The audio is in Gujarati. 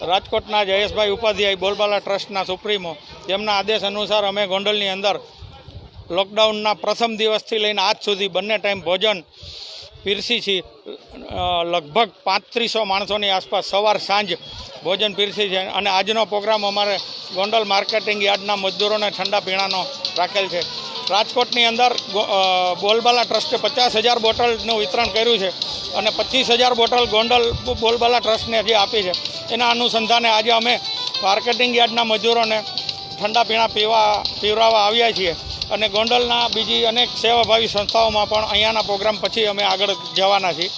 રાજકોટના જયેશભાઈ ઉપાધ્યાય બોલબાલા ટ્રસ્ટના સુપ્રીમો. તેમના આદેશ અનુસાર અમે ગોંડલની અંદર લોકડાઉનના પ્રથમ દિવસથી લઈને આજ સુધી બંને ટાઈમ ભોજન પીરસી છીએ. લગભગ પાંત્રીસો માણસોની આસપાસ સવાર સાંજ ભોજન પીરસી છે અને આજનો પ્રોગ્રામ અમારે ગોંડલ માર્કેટિંગ યાર્ડના મજદૂરોને ઠંડા પીણાનો રાખેલ છે. રાજકોટની અંદર બોલબાલા ટ્રસ્ટે પચાસ હજાર બોટલનું વિતરણ કર્યું છે. અને પચીસ હજાર બોટલ ગોંડલ બોલબાલા ટ્રસ્ટને જે આપી છે, એના અનુસંધાને આજે અમે માર્કેટિંગ યાર્ડના મજૂરોને ઠંડા પીણા પીવા પીવરાવા આવ્યા છીએ. અને ગોંડલના બીજી અનેક સેવાભાવી સંસ્થાઓમાં પણ અહીંયાના પ્રોગ્રામ પછી અમે આગળ જવાના છીએ.